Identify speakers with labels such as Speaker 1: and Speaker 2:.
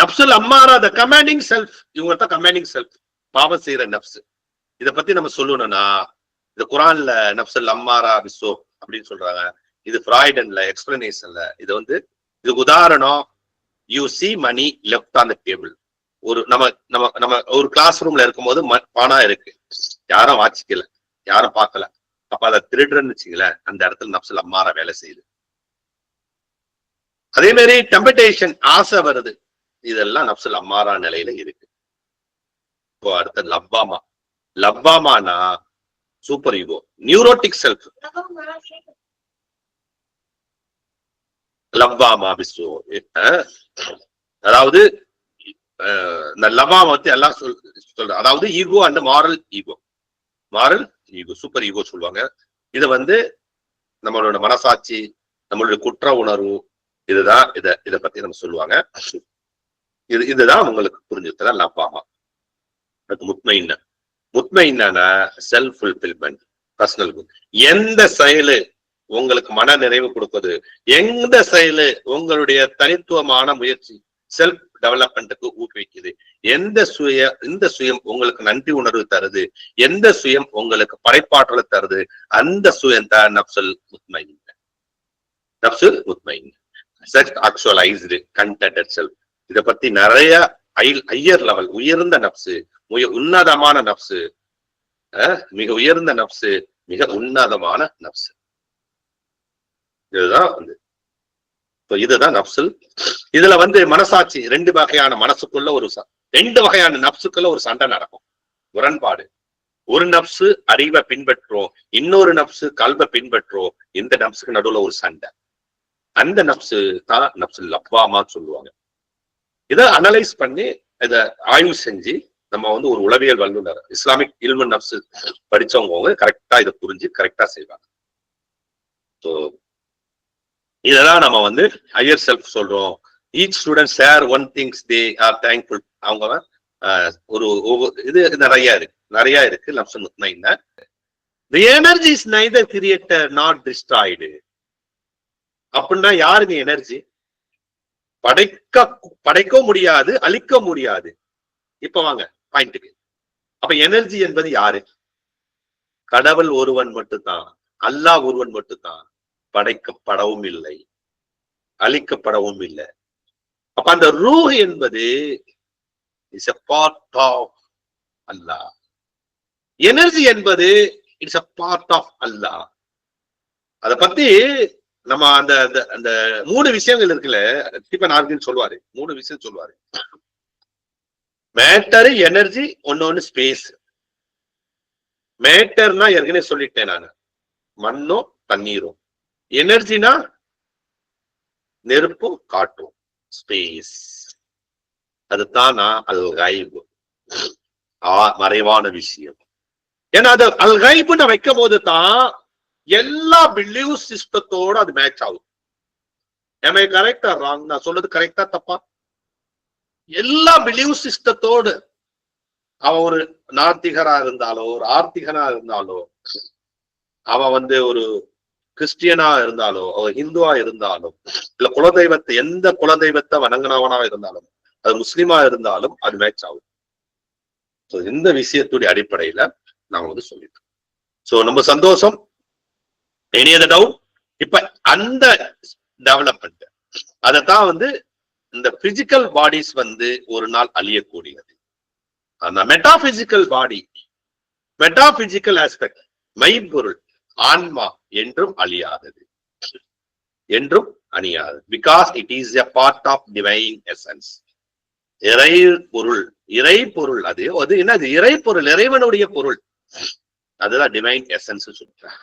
Speaker 1: நப்சுல் அம்மாரா the commanding self இவங்க தான் கமாண்டிங் செல்ஃப் பாவம் செய்யற நப்சு. இத பத்தி நம்ம சொல்லணும்னா இது குரான்ல நப்சுல் அம்மாரா விசோ அப்படின்னு சொல்றாங்க. இது ஃப்ராய்டன்ல எக்ஸ்பிளனேஷன்ல இது வந்து இதுக்கு உதாரணம் you see money left on the table ஒரு நம்ம நம்ம நம்ம ஒரு கிளாஸ் ரூம்ல இருக்கும்போது ம- பணம் இருக்கு. யாரும் வாச்சிக்கல யாரும் பார்க்கல. அப்ப அதை திருடுறன்னு வச்சுங்களேன் அந்த இடத்துல நப்சல் அம்மாரா வேலை செய்யுது. அதே மாதிரி டெம்படேஷன் ஆசை வருது. இதெல்லாம் நப்சுல் அம்மாரா நிலையில இருக்கு. இப்போ அடுத்த லப்பாமா லப்பாமானா சூப்பர் ஈகோ நியூரோட்டிக் செல்ஃப் லவ்வாமா பிஸ்து அதாவது இந்த லவ்வாமா வந்து எல்லாம் சொல் சொல்ற அதாவது ego and moral ego moral ego super ego சொல்லுவாங்க. இது வந்து நம்மளோட மனசாட்சி நம்மளுடைய குற்ற உணர்வு இதுதான் இத இத பத்தி நம்ம சொல்லுவாங்க. இது இதுதான் உங்களுக்கு புரிஞ்சுக்கிறதா லவ்வாமா அது முத்மைன்ன முத்மைன்னா செல்ஃப் ஃபுல்ஃபில்மெண்ட் பர்சனல் எந்த செயலு உங்களுக்கு மன நிறைவு கொடுக்குது எந்த செயலு உங்களுடைய தனித்துவமான முயற்சி செல்ஃப் டெவலப்மெண்ட்டுக்கு ஊக்குவிக்குது? எந்த சுய இந்த சுயம் உங்களுக்கு நன்றி உணர்வு தருது? எந்த சுயம் உங்களுக்கு படைப்பாற்றலை தருது? அந்த சுயம் தான் நப்சல் முத்மைன் நப்சல் முத்மைன் செல்ஃப் ஆக்சுவலைஸ்டு கண்டென்ட் செல்ஃப் இத பத்தி நிறைய ஐயர் லெவல் உயர்ந்த நப்சு உய- உன்னதமான நப்சு அஹ், மிக உயர்ந்த நப்சு மிக உன்னதமான நப்சு. இதுதான் வந்து. இப்போ இதுதான் நப்சுல். இதுல வந்து மனசாட்சி ரெண்டு வகையான மனசுக்குள்ள ஒரு ச- ரெண்டு வகையான நப்சுக்குள்ள ஒரு சண்டை நடக்கும். முரண்பாடு. ஒரு நப்சு அறிவை பின்பற்றும் இன்னொரு நப்சு கல்வை பின்பற்றும் இந்த நப்சுக்கு நடுவுல ஒரு சண்டை. அந்த நப்சு தான் நப்சு லப்வாமா சொல்லுவாங்க. இதை அனலைஸ் பண்ணி இதை ஆய்வு செஞ்சு நம்ம வந்து ஒரு உளவியல் வல்லுநர் இஸ்லாமிக் இல்மு நப்ஸ் படிச்சவங்க கரெக்டா இதை புரிஞ்சு கரெக்டா செய்வாங்க. ஸோ இதெல்லாம் நம்ம வந்து ஹையர் செல்ஃப் சொல்றோம். Each student share one things they are thankful அவங்க ஒரு ஒவ்வொரு- இது நிறைய இருக்கு. நிறைய இருக்கு நப்சு முத்மைன்னா the energy is neither creator not destroyed அப்படின்னா யாருங்க எனர்ஜி படைக்க படைக்க முடியாது அழிக்க முடியாது. இப்ப வாங்க பாயிண்ட்டுக்கு அப்ப எனர்ஜி என்பது யாரு? கடவுள் ஒருவன் மட்டும்தான். அல்லாஹ் ஒருவன் மட்டும்தான். படைக்கப்படவும் இல்லை. அழிக்கப்படவும் இல்லை. அப்ப அந்த ரூ என்பது is a part of Allah. Energy என்பது it's a part of Allah. அத பத்தி நம்ம அந்த அந்த- அந்த மூணு விஷயங்கள் இருக்குல்ல ஸ்டீபன் ஆர்கின் சொல்லுவாரு மூணு விஷயம் சொல்லுவாரு மேட்டர் எனர்ஜி ஒன்னொன்னு ஸ்பேஸ் மேட்டர்னா ஏற்கனவே சொல்லிட்டேன் நான். மண்ணும் தண்ணீரும். எனர்ஜினா நெருப்பும் காட்டும் ஸ்பேஸ் அதுதான் நான் அல் கைபு மறைவான விஷயம். ஏன்னா அது அல் கைபுன்னு வைக்கும் போது தான் எல்லா பிலீவ் சிஸ்டத்தோட அது மேட்ச் ஆகும். ஏமே கரெக்டா ராங் நான் சொல்றது கரெக்டா தப்பா? எல்லா பிலீவ் சிஸ்டத்தோடு அவன் ஒரு நாத்திகரா இருந்தாலோ ஒரு ஆர்த்திகனா இருந்தாலோ அவன் வந்து ஒரு கிறிஸ்டியனா இருந்தாலோ அவ ஹிந்துவா இருந்தாலும் இல்ல குலதெய்வத்தை எந்த குலதெய்வத்தை வணங்கினவனா இருந்தாலும் அது முஸ்லீமா இருந்தாலும் அது மேட்ச் ஆகும். ஸோ இந்த விஷயத்துடைய அடிப்படையில நான் வந்து சொல்லிட்டோம் ஸோ நம்ம சந்தோஷம் எனி அதர் டவுட் இப்ப அந்த டெவலப்மெண்ட் அதைத்தான் வந்து இந்த பிசிக்கல் பாடிஸ் வந்து ஒரு நாள் அழியக்கூடியது. அந்த மெட்டாபிசிக்கல் பாடி மெட்டாபிசிக்கல் ஆஸ்பெக்ட் மெய்ப்பொருள் ஆன்மா என்றும் அழியாதது. என்றும் அணியாது because it is a part of divine essence இறை பொருள் இறை பொருள் அது அது என்னது? இறை பொருள் இறைவனுடைய பொருள். அதுதான் டிவைன் எசன்ஸ் சொல்றாங்க.